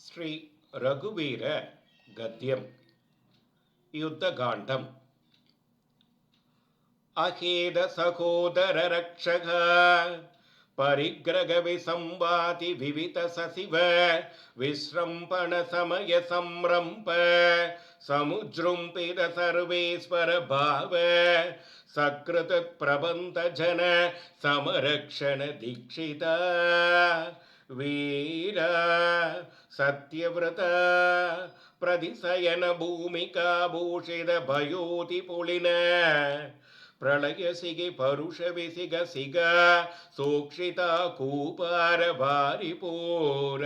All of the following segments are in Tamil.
ஸ்ரீ ரகுவீர கத்தியம் யுத்தகாண்டம் அஹேத சகோதர ரக்ஷக परिग्रगविसंवाति विवितससिव विश्रम्पणसमयसंरम्प समुजृम्पित सर्वेश्वरभाव सकृतप्रबन्धजन समरक्षणदीक्षिता वीरा ಸತ್ಯವ್ರತ ಪ್ರತಿಸಯನ ಭೂಮಿಕಾ ಭೂಷಿದ ಭಯೋತಿ ಪುಳಿನ ಪ್ರಳಯ ಸಿಗಿ ಪರುಷ ಬಿಸಿಗ ಸಿಗ ಸೂಕ್ಷಿತ ಕೂಪಾರ ಭಾರಿ ಪೂರ.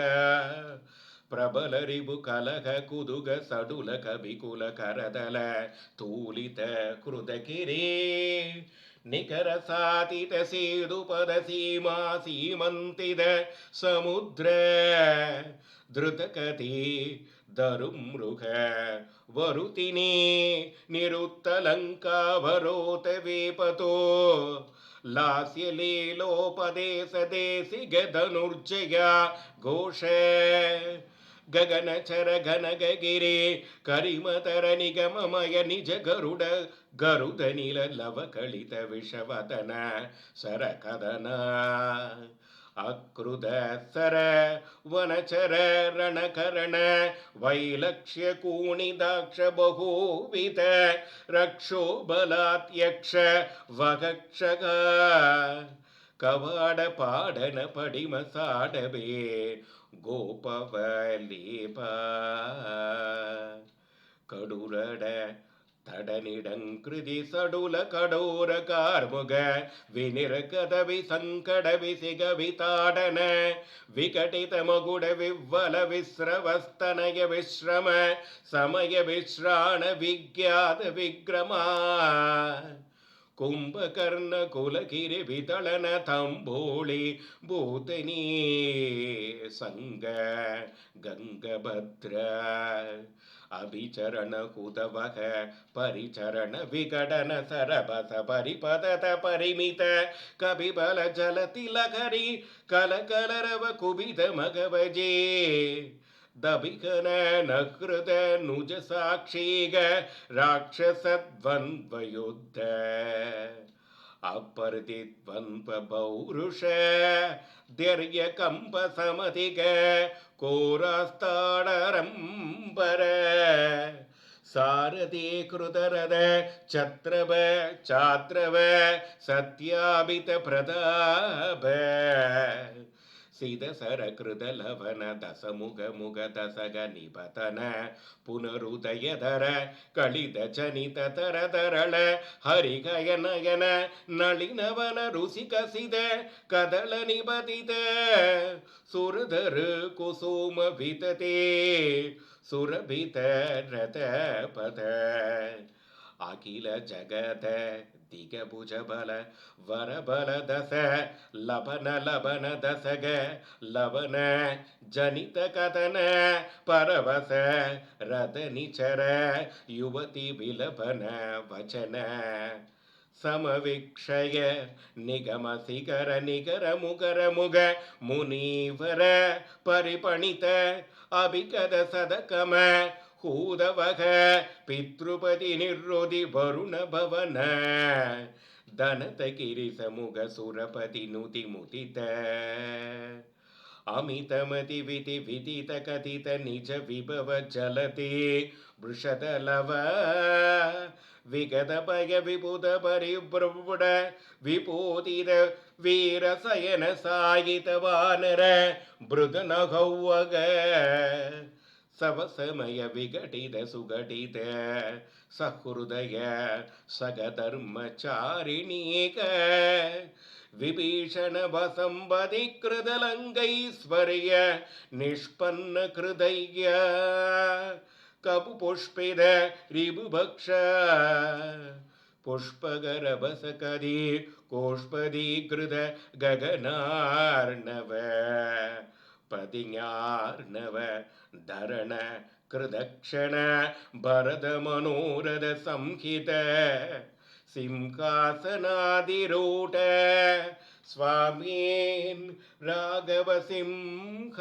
ಪ್ರಬಲರಿಬು ಕಲಹ ಕುದುಗ ಸಡುಲ ಕಬಿಕುಲ ಕರದಲ ತೂಲಿತ ಕೃದಕಿರೇ निखर सीमन्तिद समुद्र धृतकति दरुमृग वरुतिनी निरुत्तलङ्काभरोत वेपतो लास्यलीलोपदेशदेशिगधनुर्जया घोष गगन चर गनगगिरे करिमतर निगममय निज गरुड गरुदनील लवकलित विषवदन सरकदना। अकृद सर वनचररण करण वैलक्ष्य कोणि दाक्ष बहूविध रक्षो बलात्यक्ष वक्षग ಅಕೃತ ಸರ ವನಚರ ರಣಕರಣ ವೈಲಕ್ಷ್ಯ ಕೂಣಿದಾಕ್ಷ ಬಹುವಿಧ ರಕ್ಷೋ ಬಲಾತ್ಯಕ್ಷ ವಗಕ್ಷಗ ಕವಾಡ ಪಾಡನ ಪಡಿಮ ಸಾಡಬೇ ಗೋಪವಲೀಪ ಕಡುರಡ ತಡನಿಡಂಕೃತಿ ಸಡುಲ ಕಡೋರ ಕಾರ್ಮುಗ ವಿನಿರ ಕದವಿ ಸಂಕಡ ವಿಸಿಗ ವಿತಾಡನ ವಿಕಟಿತ ಮಗುಡ ವಿವ್ವಲ ವಿಸ್ರವಸ್ತನಯ ವಿಶ್ರಮ ಸಮಯ ವಿಶ್ರಾಣ ವಿಜ್ಞಾತ ವಿಗ್ರಮ ಕುಂಭಕರ್ಣ ಕುಲಗಿರಿ ವಿತಳನ ತಂಬೋಳಿ ಭೂತನಿ ಸಂಗ ಗಂಗಭದ್ರ ಅಭಿಚರಣ ಕುದವಹ ಪರಿಚರಣ ವಿಗಡನ ಸರಬಸ ಪರಿಪದತ ಪರಿಮಿತ ಕಪಿಬಲ ಜಲತಿ ಲಹರಿ ಕಲಕಲರವ ಕುಬಿದ ಮಗವಜೇ தபிகன நகிருத நுஜ சாட்சீக ராட்சசத்வன்வயுத்த अपरदिद्वन्द्वपौरुष दीर्यकम्पसमधिग कोरास्ताडरम्बर सारथी कृतरद छत्रव चात्रव सत्याभितप्रताप செய்த சரகிருத லவன தசமுக முக தசக நிபதன புனருதயதர கழித ஜனித தர தரள ஹரிகயனயன நளினவன ருசி கசித கதள நிபதித சுரதரு குசும விததே சுரபித ரத பத அகில ஜகத திகபுஜபல வரபல தச லபன லபன தசக லவன ஜனித கதன பரவச ரதனிச்சர யுவதி விலபன வச்சன समवीक्षय निगमशिखर निगर मुगर मुग मुनीवर परिपणित अभिगद सदकम ಕೂದವಹ ಪಿತೃಪತಿ ನಿರ್ರೋಧಿ ವರುಣ ಭವನ. ದನತ ಕಿರಿಸ ಮುಗ ಸುರಪತಿ ನುತಿ ಮುದಿತ. ಅಮಿತಮತಿ ವಿತಿ ವಿದಿತ ಕಥಿತ ನಿಜ ವಿಭವ ಜಲತಿ ವೃಷದಲವ ವಿಗತ ಭಯ ವಿಭುತ ಪರಿಬ್ರಬುಡ ವಿಪೋದಿತ ವೀರಸಯನ ಸಾಯಿತ ವಾನರ ಮೃದನ ಹೌವಗ சவசமய விகடித சுகடித சஹுருதய சகதர்மச்சாரிணீக விபீஷணவசம்பதி கிருதலங்கைஸ்வரிய நிஷ்பன்ன கிருதைய. கபுபுஷ்பித ரிபுபக்ஷ. புஷ்பகரபசகதி கோஷ்பதி கிருத ககனார்ணவ. पदियार्णव धरण कृदक्षण भरद मनोरद स्वामीन् राघवसिंह